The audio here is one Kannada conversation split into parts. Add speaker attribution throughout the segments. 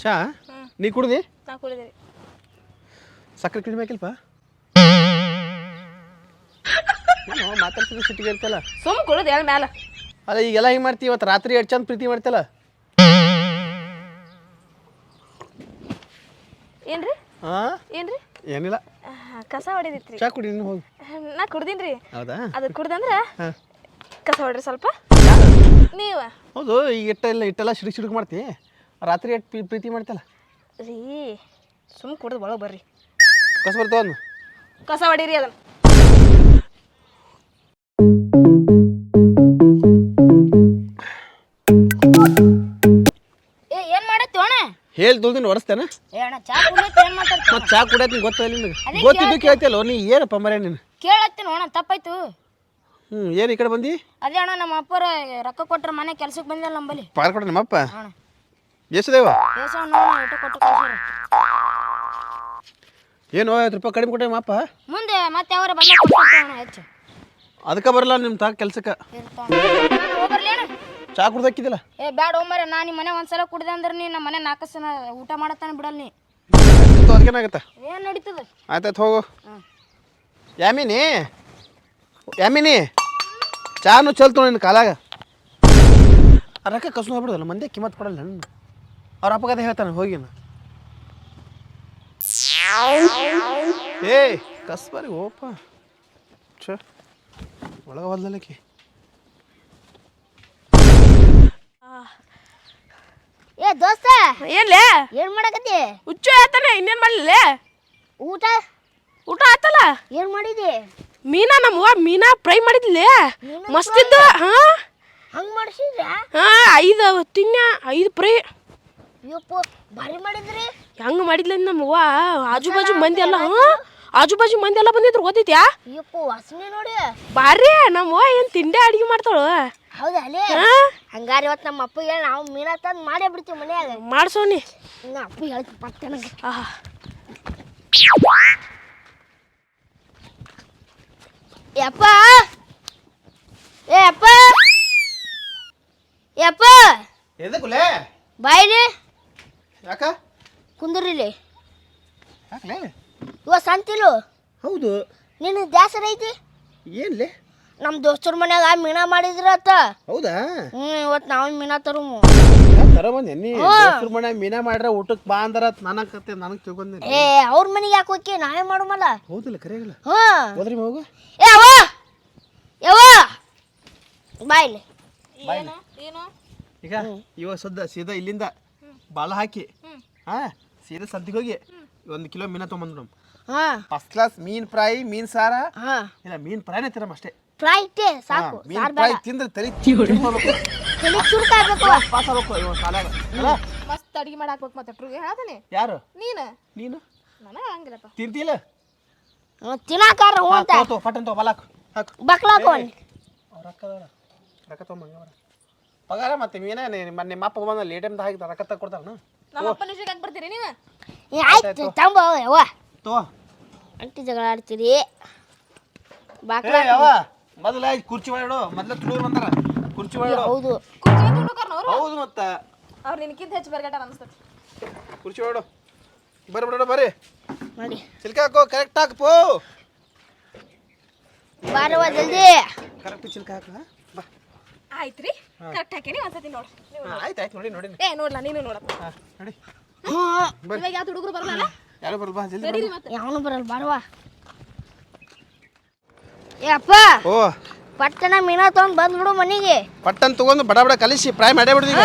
Speaker 1: ಚಾ ನೀ ಕುಡ್ದಿ
Speaker 2: ನಾ ಕುಡಿದಿರಿ
Speaker 1: ಸಕ್ಕರೆ ಕಡಿಮೆ ಹಾಕಿಲ್ಪ ಮಾತಾಡ್ತಿದ್ರೆ ಸಿಟ್ಟಿಗೆ ಇರ್ತಲ್ಲ
Speaker 2: ಸುಮ್ ಕುಡಿದು ಎಲ್ ಮ್ಯಾಲ
Speaker 1: ಅಲ್ಲ ಈಗೆಲ್ಲ ಹಿಂಗೆ ಮಾಡ್ತಿ ಇವತ್ತು ರಾತ್ರಿ ಎಷ್ಟು ಚಂದ ಪ್ರೀತಿ ಮಾಡ್ತಲ್ಲ
Speaker 2: ಏನ್ರಿ?
Speaker 1: ಹಾಂ
Speaker 2: ಏನ್ರಿ?
Speaker 1: ಏನಿಲ್ಲ.
Speaker 2: ಕಸ ಹೊಡಿದಿತ್ರಿ.
Speaker 1: ಚಾ ಕುಡಿ ನೀನು ಹೋಗಿ.
Speaker 2: ನಾ ಕುಡ್ದಿನ್ರಿ.
Speaker 1: ಹೌದಾ?
Speaker 2: ಅದು ಕುಡ್ದಂದ್ರ ಕಸ ಹೊಡ್ರಿ ಸ್ವಲ್ಪ. ನೀವ?
Speaker 1: ಹೌದು ಈಗ ಇಟ್ಟೆಲ್ಲ ಇಟ್ಟೆಲ್ಲ ಸಿಡುಕ್ ಸಿಡುಕ್ ಮಾಡ್ತಿ. ರಾತ್ರಿ ಎಷ್ಟು ಪ್ರೀತಿ ಮಾಡ್ತಲ್ಲ
Speaker 2: ರೀ ಸುಮ್ ಕುಡ್ದು ಒಳಗೆ ಬರ್ರಿ.
Speaker 1: ಕಸ ಬರ್ತಾವ
Speaker 2: ಕಸ ಹೊಡೀರಿ ಅದನ್ನ.
Speaker 1: ಹೇಳಿ ತೊಳ್ದಿನ ಒರೆಸ್ತೇನೆ?
Speaker 3: ಏ ಅಣ್ಣ ಚಾ ಕುಡಿಯತ್ತಿ ಏನ್ ಮಾತಾಡ್ತಿ
Speaker 1: ಮತ್ತೆ ಚಾ ಕುಡಿಯೋದು ನಿಂಗೆ ಗೊತ್ತಿಲ್ಲ ನಿನಗೆ? ಗೊತ್ತಿದ್ದು ಕೇಳ್ತಿಯಲ್ಲ ನೀ ಏನಪ್ಪ ಮರ ನೀನು?
Speaker 3: ಕೇಳತ್ತೀನಿ ಅಣ್ಣ ತಪ್ಪಾಯ್ತು.
Speaker 1: ಹ್ಞೂ ಏನು ಈ ಕಡೆ ಬಂದು?
Speaker 3: ಅದೇ ಅಣ್ಣ ನಮ್ಮ ಅಪ್ಪರ ರೊಕ್ಕ ಕೊಟ್ರ ಮನೆ ಕೆಲ್ಸಕ್ಕೆ ಬಂದಿಲ್ಲ ನಂಬಲ್ಲಿ.
Speaker 1: ಪಾರ್ ಕೊಡ ನಮ್ಮಪ್ಪ.
Speaker 3: ಅಣ್ಣ.
Speaker 1: ಎಷ್ಟದೇವ
Speaker 3: ಏಸ ಅಣ್ಣ ಊಟ ಕೊಟ್ಟು ಕಳ್ಸ್ಯಾರ
Speaker 1: ಏನು ಐವತ್ತು ರೂಪಾಯಿ ಕಡಿಮೆ ಕೊಟ್ಟೆ ನಮ್ಮಪ್ಪ?
Speaker 3: ಮುಂದೆ ಮತ್ತೆ ಅವರ ಬಂದ ಕೊಡ್ತಾರ ಅಣ್ಣ ಹೆಚ್ಚು.
Speaker 1: ಅದಕ್ಕೆ ಬರಲ್ಲ ನಿಮ್ಮ ತಾ ಕೆಲ್ಸಕ್ಕೆ.
Speaker 3: ಇರ್ತಾವ ಹೋಗ್ಬರ್ಲಿ ಅಣ್ಣ.
Speaker 1: ಚಾ ಕುಡ್ದಾಕಿದಿಲ್ಲ
Speaker 3: ಏ ಬ್ಯಾಡ ಒಮ್ಮರ ನಾ ನಿಮ್ಮ ಮನೆ ಒಂದ್ಸಲ ಕುಡ್ದೆ ಅಂದ್ರೆ ನೀ ನಮ್ಮ ಮನೆ ನಾಲ್ಕು ಸಲ ಊಟ ಮಾಡತ್ತಾನ ಬಿಡಲ್ ನೀ.
Speaker 1: ಅದಕ್ಕೇನಾಗತ್ತೆ
Speaker 3: ಏನ್ ನಡೀತದ?
Speaker 1: ಆಯ್ತಾಯ್ತು ಹೋಗು. ಯಾಮಿನಿ? ಯಾಮಿನಿ? ಚಾನು ಚಲ್ತು ನಿನ್ನ ಕಾಲಾಗ. ಆ ರೊಕ್ಕ ಕಸು ಹೋಗ್ಬಿಡೋದಲ್ಲ ಮಂದಿ ಕಿಮ್ಮತ್ ಕೊಡಲ್ಲ ನನ್ನ ಅವ್ರ ಅಪಘಾತ ಹೇಳ್ತಾನೆ ಹೋಗಿನ ಏ ಕಸ್ ಬಾರಿ ಓಪ. ಛ ಒಳಗೆ ಹೋದ್ಲಕ್ಕೆ
Speaker 3: ಏ ದೋಸ್ತ
Speaker 2: ಏನ್ಲೇ?
Speaker 3: ಏನ್ ಮಾಡಕತ್ತಿ?
Speaker 2: ಹುಚ್ಚು ಆತನ ಇನ್ನೇನ್ ಮಾಡಲಿಲ್ಲ?
Speaker 3: ಊಟ?
Speaker 2: ಊಟ ಆತಲ್ಲ?
Speaker 3: ಏನ್ ಮಾಡಿದಿ?
Speaker 2: ಮೀನಾ ನಮ್ಮವ್ವ ಮೀನಾ ಫ್ರೈ ಮಾಡಿದ್ಲಿ? ಮಸ್ತ್ ಇದ್ದು ಹಾ?
Speaker 3: ಹಂಗ್ ಮಾಡಿಸಿದ್ರ?
Speaker 2: ಹಾ ಐದು ತಿನ್ನ ಐದು ಫ್ರೈ.
Speaker 3: ಯಪ್ಪ ಭಾರಿ ಮಾಡಿದ್ರಿ.
Speaker 2: ಹೆಂಗ್ ಮಾಡಿದ್ಲ ನಮ್ಮವ್ವ? ಆಜು ಬಾಜು ಮಂದಿ ಅಲ್ಲ ಹಾ ಆಜು ಬಾಜು ಮಂದಿ ಎಲ್ಲ ಬಂದಿದ್ರು ಓದಿದ್ಯಾ
Speaker 3: ಯಪ್ಪ ವಾಸನೆ ನೋಡಿ.
Speaker 2: ಬಾರಿ ನಮ್ಮವ್ವ ಏನ್ ತಿಂಡಿ ಅಡಿಗೆ ಮಾಡ್ತಾಳು?
Speaker 3: ಹೌದಾ ಅಲ್ಲೇ. ಹಂಗಾರೆ ಇವತ್ತು ನಮ್ಮ ಅಪ್ಪ ಹೇಳಿ ನಾವು ಮೀನಾ ತಂದು ಮಾಡೇ ಬಿಡ್ತೀವಿ ಮನ್ಯಾಗ.
Speaker 2: ಮಾಡ್ಸೋನಿ
Speaker 3: ನಮ್ಮ ಅಪ್ಪ ಹೇಳ್ತಿ ನನಗೆ.
Speaker 2: ಆಹಾ.
Speaker 3: ಯಪ್ಪ ಏ ಅಪ್ಪ. ಯಪ್ಪ
Speaker 1: ಎದಕ್ಕುಲೇ
Speaker 3: ಬಾಯ್ಲಿ
Speaker 1: ಯಾಕ?
Speaker 3: ಕುಂದ್ರಿಲಿ
Speaker 1: ಯಾಕಲೇ?
Speaker 3: ಇವ ಸಂತಿಲು.
Speaker 1: ಹೌದು.
Speaker 3: ನಿನ್ನ ದ್ಯಾಸರ ಐತಿ?
Speaker 1: ಏನ್ಲೇ?
Speaker 3: ನಮ್ಮ ದೋಸ್ತರ ಮನ್ಯಾಗ ಮೀನಾ ಮಾಡಿದ್ರತ್ತ
Speaker 1: ಹೌದಾ?
Speaker 3: ಹ್ಮ್ ಇವತ್ತು ನಾವು ಮೀನಾ ತರು
Speaker 1: ತರ ಬಂದೆ ನೀ ದೋಸ್ತ್ರ ಮನೆ ಮೀನಾ ಮಾಡ್ರ ಊಟಕ್ಕೆ ಬಾ ಅಂದ್ರ ನನಗೆ ಕತೆ ನನಗೆ ತಿಳ್ಕೊಂಡೆ
Speaker 3: ಏ ಅವ್ರ ಮನೆಗೆ ಯಾಕೆ ಹೋಗಿ ನಾವೇ ಮಾಡುಮಲ್ಲ
Speaker 1: ಹೌದಿಲ್ಲ ಕರೆಯಲ್ಲ
Speaker 3: ಹಾ.
Speaker 1: ಹೋದ್ರಿ ಹೋಗು
Speaker 3: ಏ ಅವ್ವ! ಯವ್ವ ಬಾಯ್ಲಿ
Speaker 2: ಏನು ಏನು
Speaker 1: ಈಗ ಇವ ಸದ್ದ ಸೀದಾ ಇಲ್ಲಿಂದ ಬಾಳ ಹಾಕಿ ಹಾ ಸೀದಾ ಸದ್ದಿಗೆ ಹೋಗಿ ಒಂದು ಕಿಲೋ ಮೀನ ತೊಗೊಂಬಂದ್ರು
Speaker 3: ಹಾಂ.
Speaker 1: ಫಸ್ಟ್ ಕ್ಲಾಸ್ ಮೀನ್ ಫ್ರೈ ಮೀನ್ ಸಾರ.
Speaker 3: ಹಾಂ.
Speaker 1: ಇಲ್ಲ ಮೀನ್ ಫ್ರೈನೇ ತಿರಮ್ ಅಷ್ಟೇ.
Speaker 3: ಫ್ರೈ ಇಟ್ಟೆ ಸಾಕು ಸಾರ್ ಬೇಡ.
Speaker 1: ತಿಂದ್ರೆ ತಲೆ
Speaker 3: ತಲೆ ಚುರುಕ ಆಗ್ಬೇಕು.
Speaker 1: ಪಾಸ್ ಆಗ್ಬೇಕು ಇವ ಕಾಲಾಗ ಅಲ್ಲ.
Speaker 2: ಮಸ್ತ್ ಅಡಿಗೆ ಮಾಡಿ ಹಾಕ್ಬೇಕು ಮತ್ತೆ ಟ್ರೂ ಹೇಳ್ತಾನೆ?
Speaker 1: ಯಾರು?
Speaker 2: ನೀನು?
Speaker 1: ನೀನು?
Speaker 2: ನನಗೆ ಹಂಗಿಲ್ಲಪ್ಪ.
Speaker 1: ತಿಂತಿಲ್ಲ
Speaker 3: ತಿನ್ನಾಕಾರ ಹ್ಞೂ ಅಂತ
Speaker 1: ತೋ ಪಟ್ಟನ್ ತೋ ಬಲಾಕ್. ಹಾಕು.
Speaker 3: ಬಕ್ಲಾಕೋನ್
Speaker 1: ಅವ್ರ ರೊಕ್ಕ ರೊಕ್ಕ ತೊಗೊಂಬಂಗ ಪಗಾರ ಮತ್ತೆ ಮೀನ ನಿಮ್ಮ ನಿಮ್ಮ ಅಪ್ಪ ಬಂದ ಲೇಟ್ ಟೈಮ್ ಹಾಕಿ ರೊಕ್ಕ ತಗ ಕೊಡ್ತಾವನು
Speaker 2: ನಮ್ಮ ಅಪ್ಪ ನಿಜಕ್ಕೆ ಹಾಕಿ ಬರ್ತೀರಿ ನೀವು
Speaker 3: ಆಯ್ತು ತಂಬ ಯವ್ವ.
Speaker 1: ತೋ
Speaker 3: ಅಂಟಿ ಜಗಳ ಆಡ್ತೀರಿ. ಬಾಕ್ಲ
Speaker 1: ಯಾವ ಮೊದಲ ಕುರ್ಚಿ ಒಳಡು ಮೊದಲ ತುಳುವ್ರು ಬಂದಾರ. ಕುರ್ಚಿ ಒಳಡು
Speaker 3: ಹೌದು.
Speaker 2: ಕುರ್ಚಿ ತುಡುಕರ್ನ ಅವ್ರು
Speaker 1: ಹೌದು ಮತ್ತ.
Speaker 2: ಅವ್ರು ನಿನಕ್ಕಿಂತ ಹೆಚ್ಚು ಬರ್ಗಟ್ಟ ಅನಿಸ್ತದೆ
Speaker 1: ಕುರ್ಚಿ ಮಾಡು ಬರ್ರಿ ಬಿಡೋಣ ಬರ್ರಿ. ಮಾಡಿ. ಚಿಲ್ಕಾಕೋ ಕರೆಕ್ಟ್ ಹಾಕಪೋ
Speaker 3: ಬಾರವ ಜಲ್ದಿ.
Speaker 1: ಕರೆಕ್ಟ್ ಚಿಲ್ಕ ಹಾಕ ಬಾ.
Speaker 2: ಆಯ್ತ್ರಿ. ರೀ ಕರೆಕ್ಟ್ ಹಾಕೇನಿ ಒಂದ್ಸತಿ ನೋಡಿ.
Speaker 1: ಆಯ್ತು ಆಯ್ತು ನೋಡಿ ನೋಡಿ.
Speaker 2: ಏ ನೋಡ್ಲಾ ನೀನು ನೋಡಪ್ಪ.
Speaker 1: ಹಾಂ ನೋಡಿ.
Speaker 2: ಇವಾಗ ಯಾವ ಹುಡುಗರು ಬರಲ್ಲ
Speaker 1: ಯಾರು ಬರಲ್ಲ ಬಾ ಜಲ್ದಿ
Speaker 3: ಯಾವನು ಬರಲ್ಲ ಬಾರವ್ವ ಏ ಅಪ್ಪ!
Speaker 1: ಓ.
Speaker 3: ಪಟ್ಟಣ ಮೀನಾ ತಗೊಂಡ್ ಬಂದ್ಬಿಡು ಮನೆಗೆ.
Speaker 1: ಪಟ್ಟನ್ ತಗೊಂಡು ಬಡ ಬಡ ಕಲಿಸಿ ಫ್ರೈ ಮಾಡೇ ಬಿಡ್ದೀಗ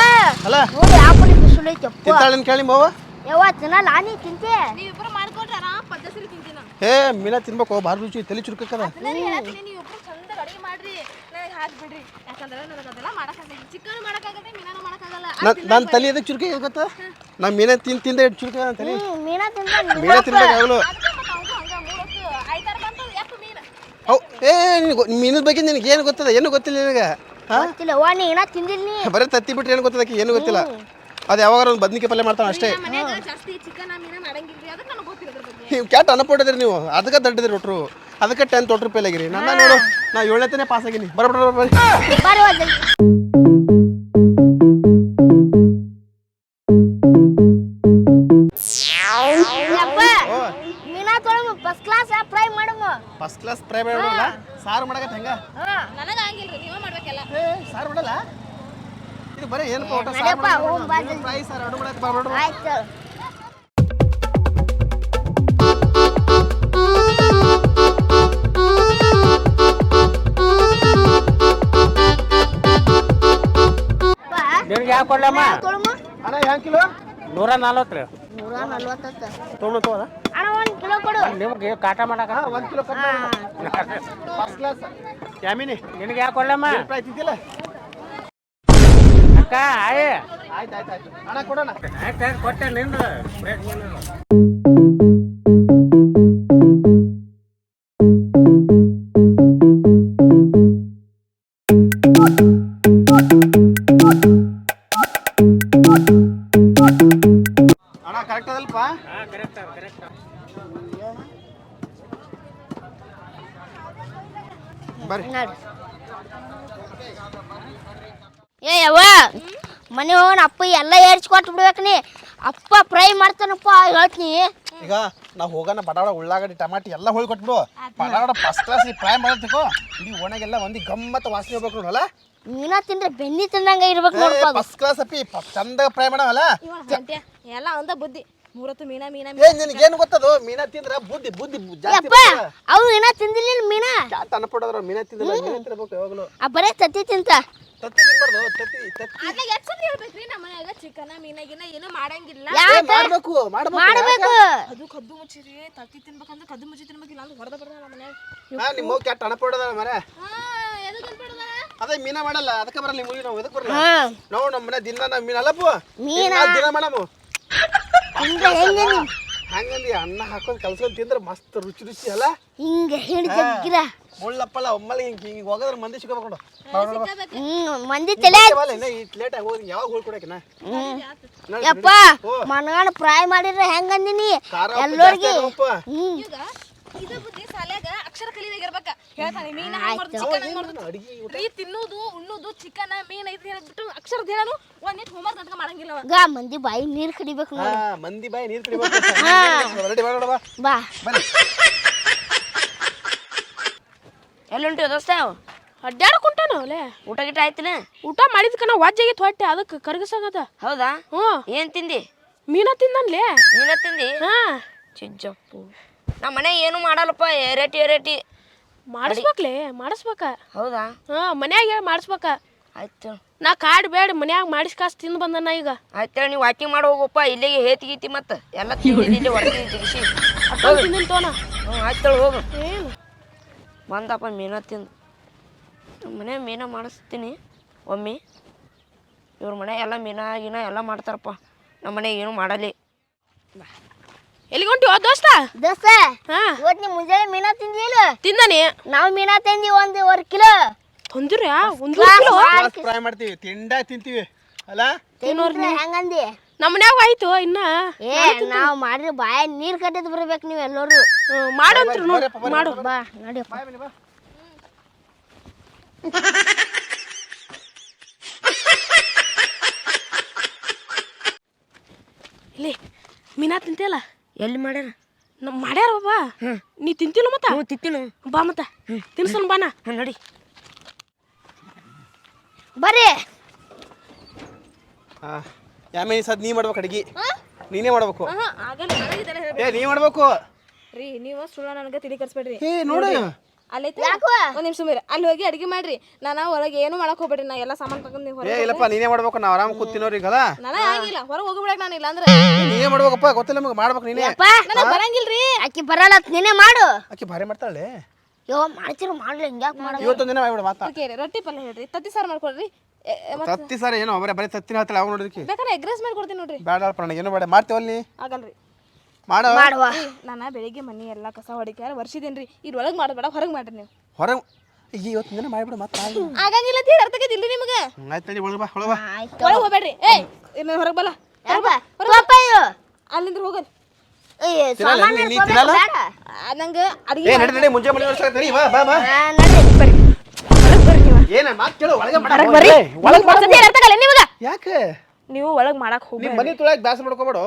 Speaker 1: ಅಲ್ಲ?
Speaker 3: ನೋಡಿ ಆಪಲಿ ಬಿಸಿಲು ಐತಿ
Speaker 1: ತಿಂತಾಳನ್ ಕೇಳಿ ಮಾವ?
Speaker 3: ಯವ್ವ ತಿನ್ನಲ್ಲ ನೀ ತಿಂತೆ?
Speaker 2: ನೀವಿಬ್ಬರು ಮಾಡ್ಕೊಂಡ್ರೆ ಆರಾಮ್ ಪದ್ಧತಿ ತಿಂತೀನಿ. ನಾನು
Speaker 1: ಹೇ ಮೀನಾ ತಿನ್ಬೇಕು ಬಾರ್ ರುಚಿ ತಲೆ ಚುರುಕದ
Speaker 2: ನಾನು ಹೇಳ್ತೀನಿ ನೀವಿಬ್ಬರು ಚಂದ ಅಡಿಗೆ ಮಾಡ್ರಿ. ನನಗೆ ಹಾಕ್ಬಿಡ್ರಿ ಯಾಕಂದ್ರೆ ನನಗೆ ಅದೆಲ್ಲ ಮಾಡಕ್ಕಾಗಲ್ಲ. ಚಿಕನ್ ಮಾಡಕ್ಕಾಗತ್ತೆ ಮೀನಾನು ಮಾಡಕ್ಕಾಗಲ್ಲ.
Speaker 1: ನನ್ನ ತಲೆ ಎದಕ್ಕೆ ಚುರುಕ ಗೊತ್ತಾ? ನಾ ಮೀನಾ ತಿಂದು ತಿಂದ ಚುರುಕ ತಲೆ?
Speaker 3: ಮೀನಾ ತಿಂದ
Speaker 1: ಮೀನಾ ತಿನ್ಬೇಕಾಗಲು
Speaker 2: ಅದಕ್ಕೆ ಮತ್ತೆ ಅವ್ನು ಹಂಗ ಮೀನು
Speaker 1: ಏ ಮೀನದ ಬಗ್ಗೆ ನಿನಗೆ ಏನು ಗೊತ್ತದ? ಏನು ಗೊತ್ತಿಲ್ಲ ನಿನಗೆ?
Speaker 3: ಗೊತ್ತಿಲ್ಲ. ವಾ ನೀ ಏನ ತಿಂದಿಲ್ಲ ನೀ?
Speaker 1: ಬರೀ ತತ್ತಿ ಬಿಟ್ರೆ ಏನು ಗೊತ್ತದಕ್ಕೆ ಏನು ಗೊತ್ತಿಲ್ಲ. ಅದು ಯಾವಾಗ ಒಂದು ಬದ್ನಿಕಾಯಿ ಪಲ್ಯ ಮಾಡ್ತಾನೆ ಅಷ್ಟೇ.
Speaker 2: ನಮ್ಮ ಜಾಸ್ತಿ ಚಿಕನ್ ಮೀನ ಮಾಡಂಗಿಲ್ರಿ. ಅದಕ್ಕೆ ನನಗೆ ಗೊತ್ತಿಲ್ಲ ಬಗ್ಗೆ.
Speaker 1: ನೀವು ಕ್ಯಾಟ್ ಅನ್ನಪಟ್ಟಿದ್ರಿ ನೀವು. ಅದಕ್ಕೆ ದಡ್ಡದ್ರಿ ಒಟ್ರು. ಅದಕ್ಕೆ ಟೆನ್ ತೊಟ್ಟು ರೂಪಾಯಿ ಆಗಿರಿ. ನನ್ನ ನೋಡು ನಾ ಏಳನೇತನೇ ಪಾಸ್ ಆಗಿನಿ. ಬರ ಬರ ಬರ್ರಿ
Speaker 3: ಫಸ್ಟ್ ಕ್ಲಾಸ್ ಫ್ರೈ
Speaker 1: ಮಾಡೋಲ್ಲ ಸಾರು ಮಾಡಕತ್ತ ಹೆಂಗ?
Speaker 2: ನನಗೆ ಆಗಿಲ್ರಿ ನೀವ ಮಾಡಬೇಕಲ್ಲ.
Speaker 1: ಏ ಸಾರು ಮಾಡಲ್ಲ? ಇದು ಬರೀ ಏನಪ್ಪ ಊಟ
Speaker 3: ಸಾರ್ ಹೋಗ್ ಬಾ ಜಲ್ದಿ.
Speaker 1: ಫ್ರೈ ಸಾರು ಅಡು ಮಾಡಕ್ಕೆ ಬರಬೇಡ
Speaker 3: ಆಯ್ತು.
Speaker 4: ನಿಮ್ಗೆ ಕೊಡ್ಲಮ್ಮ?
Speaker 1: ಅಣ್ಣ ಹ್ಯಾಂಗ್ ಕಿಲೋ?
Speaker 4: ನೂರ ನಲ್ವತ್ತು ರೀ.
Speaker 3: ನೂರ ನಲ್ವತ್ತ
Speaker 1: ತೊಗೊಂಡು ತಗೋದ?
Speaker 3: ಅಣ್ಣ ಒಂದು ಕಿಲೋ ಕೊಡು.
Speaker 4: ನಿಮ್ಗೆ ಕಾಟ ಮಾಡಕ
Speaker 1: ಒಂದ್ ಕಿಲೋ ಫಸ್ಟ್ ಕ್ಲಾಸ್ ಯಾಮಿನಿ?
Speaker 4: ನಿನಗೆ ಯಾಕೆ ಕೊಡ್ಲಮ್ಮ?
Speaker 1: ಪ್ರೈಸ್ ಇದಿಲ್ಲ
Speaker 4: ಅಕ್ಕ ಆಯ್.
Speaker 1: ಆಯ್ತು ಆಯ್ತು ಆಯ್ತು. ಅಣ್ಣ ಕೊಡೋಣ.
Speaker 4: ಆಯ್ತು ಕೊಟ್ಟೆ ನಿಂದು.
Speaker 3: ಏ ಯವ್ವ ಮನೆ ಹೋಗೋಣ ಅಪ್ಪ ಎಲ್ಲ ಏರ್ಚ್ ಕೊಟ್ಟು ಬಿಡ್ಬೇಕು ನೀ. ಅಪ್ಪ ಫ್ರೈ ಮಾಡ್ತಾನಪ್ಪ ಹೇಳ್ತೀನಿ.
Speaker 1: ಈಗ ನಾವು ಹೋಗೋಣ ಬಡಾಡ ಉಳ್ಳಾಗಡ್ಡಿ ಟಮಾಟಿ ಎಲ್ಲ ಹೋಳಿ ಕೊಟ್ಬಿಡು. ಬಡಾಡ ಫಸ್ಟ್ ಕ್ಲಾಸ್ ಫ್ರೈ ಮಾಡತ್ತಿಕೋ ಇಡೀ ಒಣಗೆಲ್ಲ ಒಂದು ಗಮ್ಮತ್ತ ವಾಸನೆ ಹೋಗ್ಬೇಕು ನೋಡಲ್ಲ
Speaker 3: ಮೀನಾ ತಿಂದ್ರೆ ಬೆನ್ನಿ ತಿಂದಂಗ ಇರ್ಬೇಕು ನೋಡಪ್ಪ
Speaker 1: ಫಸ್ಟ್ ಕ್ಲಾಸ್ ಅಪ್ಪಿ ಚಂದ ಫ್ರೈ ಮಾಡವಲ್ಲ
Speaker 2: ಎಲ್ಲ ಒಂದ ಬುದ್ಧಿ. ಮೂರತ್ತು ಮೀನಾ ಮೀನ
Speaker 1: ಏ ನಿನಗೇನು ಗೊತ್ತದು? ಮೀನಾ ತಿಂದ್ರ ಬುದ್ಧಿ ಬುದ್ಧಿ ಜಾಸ್ತಿ
Speaker 3: ಯಪ್ಪ ಏನ ಮೀನಾ.
Speaker 1: ಮೀನಾ ತಿಂದಿಲ್ಲ ಮೀನಾ ತಿನ್ಬೇಕು ಯಾವಾಗಲೂ.
Speaker 3: ಆ ಬರೇ ತತ್ತಿ ತಿಂತ.
Speaker 1: ತತ್ತಿ ತಿನ್ಬಾರ್ದು ತತ್ತಿ ತತ್ತಿ.
Speaker 2: ಅದ್ನಾಗ ಎಷ್ಟು ಸತಿ ಹೇಳ್ಬೇಕ್ರಿ ನಮ್ಮ ಮನ್ಯಾಗ? ಚಿಕನ್ ಮೀನ ಗೀನ ಏನು ಮಾಡಂಗಿಲ್ಲ.
Speaker 1: ಏ,
Speaker 3: ಯಾಕ
Speaker 1: ಮಾಡ್ಬೇಕು ಮಾಡ್ಬೇಕು
Speaker 3: ಮಾಡ್ಬೇಕು.
Speaker 2: ಅದು ಕದ್ದು ಮುಚ್ಚಿರಿ ತತ್ತಿ ತಿನ್ಬೇಕಂದ್ರೆ ಕದ್ದು ಮುಚ್ಚಿ ತಿನ್ಬೇಕಿಲ್ಲ ಅಂದ್ರೆ ಹೊಡೆದ ಬರ್ದ ನಮ್ಮ ಮನ್ಯಾಗ.
Speaker 1: ಹಾ ನಿಮ್ಮ ಕ್ಯಾಟ್ ಅನ್ಪಡೋದ ಮರೆ
Speaker 2: ಹಾ ಎದಕ್ಕೆ ಅನ್ಬಿಡದ
Speaker 1: ಅದೇ ಮೀನಾ ಮಾಡಲ್ಲ ಅದಕ್ಕೆ ಬರಲ್ಲ ನಿಮ್ಮ ನಾವು ಇದಕ್ಕೆ ಬರಲ್ಲ?
Speaker 3: ಹಾ.
Speaker 1: ನಾವು ನಮ್ಮ ಮನೆ ದಿನ ನಾವು ಮೀನು ಅಲ್ಲಪ್ಪು.
Speaker 3: ಮೀನಾ?
Speaker 1: ದಿನ- ದಿನ ಮಾಡಮು
Speaker 3: ಹಿಂಗ ಹೆಂಗ
Speaker 1: ಹಂಗಂದಿ ಅನ್ನ ಹಾಕೊಂಡ್ ಕಲ್ಸ್ಕೊಂಡ್ ತಿಂದ್ರೆ ಮಸ್ತ್ ರುಚಿ ರುಚಿ ಅಲ್ಲ?
Speaker 3: ಹಿಂಗ ಹಿಡ್ದಿರ
Speaker 1: ಮುಳ್ಳಪ್ಪಲ್ಲ ಒಮ್ಮಲ್ಲಿ ಹಿಂಗ್ ಹಿಂಗ್ ಹೋಗದ್ರ ಮಂದಿ ಸಿಗಬೇಕು
Speaker 3: ಹ್ಮ್ ಮಂದಿ ತಲೆ
Speaker 1: ಲೇಟ್ ಆಗಿ ಹೋಗಿ ಯಾವಾಗ ಹೋಗ್ಕೊಡಕಿನ
Speaker 3: ಯಪ್ಪ ಮನಗಾಣ ಫ್ರೈ ಮಾಡಿದ್ರೆ ಹೆಂಗಂದಿನಿ ಎಲ್ಲೋರ್ಗಿ. ಹ್ಮ್.
Speaker 2: ಈಗ ಇದು ಬುದ್ಧಿ ಸಾಲ್ಯಾಗ ಅಕ್ಷರ ಕಲಿದಾಗಿರ್ಬೇಕ ಹೇಳ್ತಾನೆ ಮೀನ್ ರೀ ತಿನ್ನೋದು ಉಣ್ಣೋದು ಚಿಕನ್ ಮೀನ್ ಐತಿ ಹೇಳ್ಬಿಟ್ಟು ಅಕ್ಷರದ ಹೇಳನು ಒಂದ್ ನಿಟ್ ಹೋಮ್ವರ್ಕ್ ನಾಟಕ ಮಾಡಂಗಿಲ್ಲ.
Speaker 3: ಗ ಮಂದಿ ಬಾಯಿ ನೀರ್ ಕಡಿಬೇಕು
Speaker 1: ಹಾ ಮಂದಿ ಬಾಯಿ ನೀರು ಕಡಿಬೇಕು. ರೆಡಿ ಮಾಡೋಣ
Speaker 3: ಬಾ
Speaker 1: ಬಾ.
Speaker 5: ಎಲ್ಲುಂಟಿ ದೋಸ್ತ?
Speaker 6: ಅಡ್ಡಾಡ ಕುಂಟಾನ ಅಲ್ಲೇ
Speaker 5: ಊಟ ಗಿಟ ಆಯ್ತಿನ?
Speaker 6: ಊಟ ಮಾಡಿದ ಕಣ ವಾಜ್ಜಾಗಿತ್ತು ಹೊಟ್ಟೆ ಅದಕ್ಕೆ ಕರಗಸಾಗದ.
Speaker 5: ಹೌದಾ?
Speaker 6: ಹ್ಞೂ
Speaker 5: ಏನು ತಿಂದಿ?
Speaker 6: ಮೀನ ತಿಂದನ್ಲೇ?
Speaker 5: ಮೀನ ತಿಂದಿ?
Speaker 6: ಹಾ.
Speaker 5: ಚಿಜ್ಜಪ್ಪು. ನಮ್ಮ ಮನೆ ಏನು ಮಾಡಲ್ಲಪ್ಪ ಏರೇಟಿ ಏರೇಟಿ
Speaker 6: ಮಾಡಿಸ್ಬೇಕ್ಲೆ ಮಾಡಿಸ್ಬೇಕ.
Speaker 5: ಹೌದಾ?
Speaker 6: ಹಾ ಮನ್ಯಾಗ ಹೇಳಿ ಮಾಡಿಸ್ಬೇಕ.
Speaker 5: ಆಯ್ತು.
Speaker 6: ನಾ ಕಾಡ್ ಬೇಡ ಮನ್ಯಾಗ ಮಾಡಿಸ್ ಕಾಸು ತಿಂದು ಬಂದನ ಈಗ.
Speaker 5: ಆಯ್ತು ನೀವು ವಾಕಿಂಗ್ ಮಾಡಿ ಹೋಗಪ್ಪ ಇಲ್ಲಿಗೆ ಹೇತಿ ಗೀತಿ ಮತ್ತೆ. ಎಲ್ಲ ತಿಂದಿದ್ದು ಇಲ್ಲಿ ಹೊಡ್ತೀನಿ ತಿಗಿಸಿ
Speaker 6: ಅಕ್ಕಂಗ್ ತಿಂದಿಲ್ ತೋನ.
Speaker 5: ಹ್ಞೂ ಆಯ್ತು ಹೋಗು.
Speaker 6: ಏನು?
Speaker 5: ಬಂದಪ್ಪ ಮೀನ ತಿಂದು. ನಮ್ಮ ಮನೆ ಮೀನ ಮಾಡಿಸ್ತೀನಿ ಒಮ್ಮೆ. ಇವ್ರ ಮನೆ ಎಲ್ಲ ಮೀನ ಗೀನ ಎಲ್ಲ ಮಾಡ್ತಾರಪ್ಪ. ನಮ್ಮ ಮನೆ ಏನು ಮಾಡಲಿ.
Speaker 6: ಎಲ್ಲಿಗೆ ಹೊಂಟಿ ಓ ದೋಸ್ತ?
Speaker 3: ದೋಸ್ತ
Speaker 6: ಹಾ.
Speaker 3: ಇವತ್ತು ನೀ ಮುಂಜಾನೆ ಮೀನಾ ತಿಂದಿಲ್ಲ
Speaker 6: ತಿಂದಾನೆ.
Speaker 3: ನಾವು ಮೀನಾ ತಿಂದಿ ಒಂದು ಒಂದು ಕಿಲೋ.
Speaker 6: ತೊಂದ್ರೆ ಒಂದು
Speaker 1: ಫ್ರೈ ಮಾಡ್ತೀವಿ. ತಿಂಡ ತಿಂತೀವಿ. ಅಲ್ಲ?
Speaker 3: ತಿನ್ನೋರ್ನ ಹೆಂಗಂದಿ?
Speaker 6: ನಮ್ಮ ಮನ್ಯಾಗ ಆಯ್ತು ಇನ್ನ.
Speaker 3: ಏ ನಾವು ಮಾಡಿದ್ರೆ ಬಾಯ ನೀರು ಕಟ್ಟಿದ್ ಬರ್ಬೇಕು ನೀವು ಎಲ್ಲರೂ.
Speaker 6: ಮಾಡಂತ್ರು ನೋಡು ಮಾಡು.
Speaker 3: ಬಾ. ನಡಿಯಪ್ಪ
Speaker 1: ಬಾ.
Speaker 6: ಇಲ್ಲಿ ಮೀನಾ ತಿಂತಿಯಲ್ಲ?
Speaker 5: ಎಲ್ಲಿ ಮಾಡ್ಯಾರ?
Speaker 6: ನಮ್ಮ ಮಾಡ್ಯಾರ ಬಾ ನೀ ತಿಂತಿಲ್ಲ ಮತ್ತ?
Speaker 5: ಹ್ಞೂ ತಿಂತೀನಿ.
Speaker 6: ಬಾ ಮತ್ತ. ತಿನ್ಸನ್ ಬಾನ.
Speaker 5: ಹ್ಞೂ ನಡಿ.
Speaker 3: ಬರ್ರಿ.
Speaker 1: ಹಾ ಯಾಮೆ ಸದ್ ನೀ ಮಾಡ್ಬೇಕು ಅಡ್ಗಿ. ನೀನೇ ಮಾಡ್ಬೇಕು.
Speaker 2: ಆಗಲ್ಲ
Speaker 1: ಏ ನೀ ಮಾಡ್ಬೇಕು.
Speaker 2: ರೀ ನೀವು ಸುಳ್ಳ ನನಗೆ ತಿಳಿ ಕರ್ಸ್ಬೇಡ್ರಿ.
Speaker 1: ಏ ನೋಡು.
Speaker 2: ಅಲ್ಲೈತೆ? ಒಂದ್ ನಿಮಿಷ ಸುಮ್ಮನೆ ಅಲ್ಲಿ ಹೋಗಿ ಅಡಿಗೆ ಮಾಡ್ರಿ. ನಾನು ಹೊರಗೆ ಏನು ಮಾಡಕ್ ಹೋಗ್ಬೇಡ್ರಿ ನಾ ಎಲ್ಲಾ ಸಾಮಾನ್ ತಗೊಂಡ್ ನೀವು
Speaker 1: ಏ
Speaker 2: ಹೊರಗೆ
Speaker 1: ಇಲ್ಲಪ್ಪ ನೀನೇ ಮಾಡ್ಬೇಕು ನಾವು ಆರಾಮ್ ಕೂತಿನೋರಿ
Speaker 2: ಗಲ ಆಗಿಲ್ಲ. ಹೊರಗೆ ಹೋಗ್ಬಿಡಕ್ ನಾನು ಇಲ್ಲ ಅಂದ್ರೆ.
Speaker 1: ನೀನೇ ಮಾಡ್ಬೇಕಪ್ಪ ಗೊತ್ತಿಲ್ಲ ನಮಗೆ ಮಾಡ್ಬೇಕು ನೀನೇ.
Speaker 3: ಅಪ್ಪ
Speaker 2: ನನಗೆ ಬರಂಗಿಲ್ರಿ.
Speaker 3: ಆಕಿ ಬರಲ್ಲ ಅಂತ ನೀನೇ ಮಾಡು.
Speaker 1: ಆಕಿ ಭಾರಿ ಮಾಡ್ತಾಳೆ.
Speaker 3: ಯೋ ಮಾಡ್ತಿರು ಮಾಡ್ಲಿ ಹಿಂಗ್ಯಾಕ್ ಮಾಡ
Speaker 1: ಇವತ್ತೊಂದು ದಿನ ಮಾಡ್ಬಿಡು ಮಾತಾ.
Speaker 2: ಅದಕ್ಕೆ ರೊಟ್ಟಿ ಪಲ್ಯ ಹೇಳ್ರಿ. ತತ್ತಿ ಸಾರು ಮಾಡ್ಕೊಡ್ರಿ. ಎ- ಎ- ಮತ್ತ್
Speaker 1: ತತ್ತಿ ಸರ್ ಏನೋ ಬರೀ ಬರೀ ತತ್ತಿನ ಹೇಳ್ತಾಳೆ ಅವಾಗ ನೋಡಿದ್ರಿ
Speaker 2: ಬೇಕಾದ್ರೆ ಎಗ್ ರೈಸ್ ಮಾಡ್ಕೊಡ್ತೀನಿ ನೋಡ್ರಿ.
Speaker 1: ಬೇಡ ಅಲ್ಪ ಏನು ಬೇಡ. ಮಾಡ್ತೇವಲ್ಲ ನೀ?
Speaker 2: ಆಗಲ್ರಿ.
Speaker 3: ಮಾಡುವ.
Speaker 2: ನಾನು ಬೆಳಿಗ್ಗೆ ಮನೆ ಎಲ್ಲ ಕಸ ಹೊಡಿಕ್ಯಾರ ವರ್ಷಿದೇನ್ರಿ? ಇದ್ರ ಒಳಗೆ ಮಾಡೋದು ಬೇಡ ಹೊರಗೆ ಮಾಡ್ರಿ ನೀವು.
Speaker 1: ಹೊರಗೆ ಈಗ ಇವತ್ತಿನ ದಿನ ಮಾಡಿಬಿಡು ಮತ್ತೆ
Speaker 2: ಆಗಂಗಿಲ್ಲ ತೀರ್ ಅರ್ಥಕೈತಿ ನಿಮಗೆ?
Speaker 1: ಆಯ್ತು ನಡಿ ಒಳಗೆ ಬಾ ಒಳಗೆ ಬಾ.
Speaker 2: ಒಳಗೆ ಹೋಗ್ಬೇಡ್ರಿ. ಏಯ್ ಇನ್ನು ಹೊರಗೆ ಬಲ್ಲ.
Speaker 3: ಯಪ್ಪ ತೋಪಯ್ಯು
Speaker 2: ಅಲ್ಲಿಂದ ಹೋಗೋದು
Speaker 3: ಏ
Speaker 1: ತಿನ್ನಲ್ಲ,
Speaker 3: ಸಾಮಾನ್ಯ
Speaker 1: ನೀ- ನೀ
Speaker 3: ತಗೋಬೇಕು
Speaker 1: ತಿನ್ನಲ್ಲ?
Speaker 3: ಬೇಡ.
Speaker 2: ನಂಗೆ
Speaker 1: ಏ
Speaker 2: ಅಡಿಗೆ
Speaker 1: ನಡಿ ನಡಿ ಮುಂಜೆ ಮನೆ ವರ್ಷ ನಡಿ ಬಾ ಬಾ ಬಾ.
Speaker 3: ಆ, ನಡ್ರಿ
Speaker 1: ಏನ ಮಾತು ಕೇಳು ಒಳಗೆ
Speaker 2: ಹೊರಗೆ ಬರ್ರಿ.
Speaker 1: ಒಳಗೆ
Speaker 2: ಒಂದ್ಸತಿ ಏನ್ ಅರ್ಥಕಲ್ಲ ನಿಮಗೆ?
Speaker 1: ಯಾಕೆ?
Speaker 2: ನೀವು ಒಳಗ್ ಮಾಡಕ್ ಹೋಗಿ
Speaker 1: ನಿಮ್ಮ ಮನೆ ತುಳಕ್ ದಾಸ ಮಾಡ್ಕೊಬೇಡ?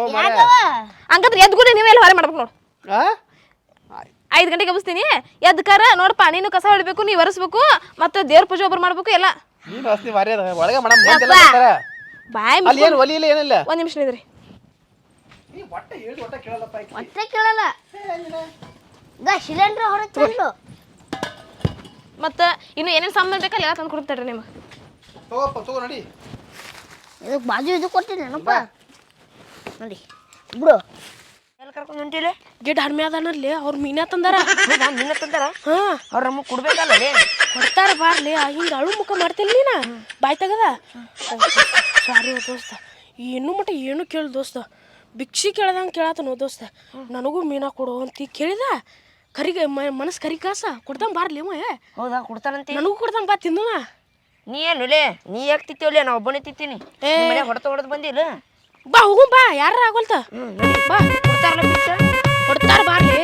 Speaker 2: ಹಂಗಂದ್ರೆ ನೀವೇ ಎಲ್ಲ ಹೊರ ಮಾಡ್ಬೇಕು ನೋಡು.
Speaker 1: ಆ?
Speaker 2: ಐದು ಗಂಟೆಗೆ ಎಬ್ಬಿಸ್ತೀನಿ. ಎದ್ಕಾರ ಕರ ನೋಡಪ್ಪ ನೀನು ಕಸ ಹೊಡಿಬೇಕು ನೀವು ಒರೆಸ್ಬೇಕು ಮತ್ತೆ ದೇವ್ರ ಪೂಜೆ ಒಬ್ಬರು ಮಾಡ್ಬೇಕು ಎಲ್ಲ.
Speaker 1: ನೀನು ಅಸ್ತಿ ಮಾರಿ ಅದ ಒಳಗೆ ಮೇಡಮ್
Speaker 2: ಬಾಯ್
Speaker 1: ಅಲ್ಲಿ ಏನು ಒಲಿ ಇಲ್ಲ ಏನಿಲ್ಲ?
Speaker 2: ಒಂದ್ ನಿಮಿಷ ನಿದ್ರಿ.
Speaker 1: ನೀ ಒಟ್ಟ ಹೇಳಿ ಒಟ್ಟ ಕೇಳಲ್ಲಪ್ಪ ಆಕಿ.
Speaker 3: ಒಟ್ಟೆ ಕೇಳಲ್ಲ. ಈಗ ಸಿಲಿಂಡರ್ ಹೊರಗೆ ತಂದು
Speaker 2: ಮತ್ತೆ ಇನ್ನು ಏನೇನು ಸಾಮಾನು ಬೇಕಲ್ಲ ಎಲ್ಲ ತಂದು ಕೊಡ್ತಾರೆ ನಿಮಗೆ.
Speaker 1: ತಗೋಪ್ಪ ತಗೋ ನಡಿ.
Speaker 3: ಇದಕ್ಕೆ ಬಾಜು ಇದು ಕೊಡ್ತೀನಿ ಏನಪ್ಪ? ನೋಡಿ ಬಿಡು.
Speaker 5: ಎಲ್ಲಿ ಕರ್ಕೊಂಡು ಹೊಂಟಿಲೆ?
Speaker 6: ಗಿಡ ಹರ್ಮೆ ಅದಾನಲ್ಲಿ ಅವ್ರ ಮೀನಾ ತಂದಾರ?
Speaker 5: ನಿನ್ನ ತಂದಾರ?
Speaker 6: ಹಾಂ.
Speaker 5: ಅವ್ರು ನಮಗೆ ಕೊಡ್ಬೇಕಲ್ಲ
Speaker 6: ಕೊಡ್ತಾರ ಬಾರ್ಲಿ ಹಿಂಗೆ ಅಳು ಮುಖ ಮಾಡ್ತಿಲ್ಲ ನೀನ? ಬಾಯ್ ತೆಗದ? ಸಾರಿ ದೋಸ್ತ ಏನು ಮಟ್ಟ ಏನು ಕೇಳಿ ದೋಸ್ತ. ಭಿಕ್ಷಿ ಕೇಳ್ದಂಗೆ ಕೇಳತ್ತನೋ ದೋಸ್ತ. ನನಗೂ ಮೀನಾ ಕೊಡು ಅಂತ ಕೇಳಿದ? ಕರಿಗೆ ಮನಸ್ಸು ಕರಿ ಕಾಸ ಕೊಡ್ತಾನ ಬಾರ್ಲಿ ಮೇ.
Speaker 5: ಹೌದಾ ಕೊಡ್ತಾರಂತೆ?
Speaker 6: ನನಗೂ ಕೊಡ್ತಾನ ಬಾ ತಿಂದು
Speaker 5: ನೀ ಏನು ಲೇ ನೀ ಯಾಕೆ ತಿತ್ತೀವಲ್ಲ ನಾ ಒಬ್ಬನೇ ತಿತ್ತೀನಿ ಮನೆ ಹೊಡೆತ ಹೊಡೆದು ಬಂದಿಲ್ಲ
Speaker 6: ಬಾ ಹೋಗು ಬಾ. ಯಾರ ಆಗೋಲ್ತ
Speaker 5: ಬಾ ಕೊಡ್ತಾರಲ್ಲ ಪಿಚ್ಚ ಕೊಡ್ತಾರ ಬಾರ್ಲಿ.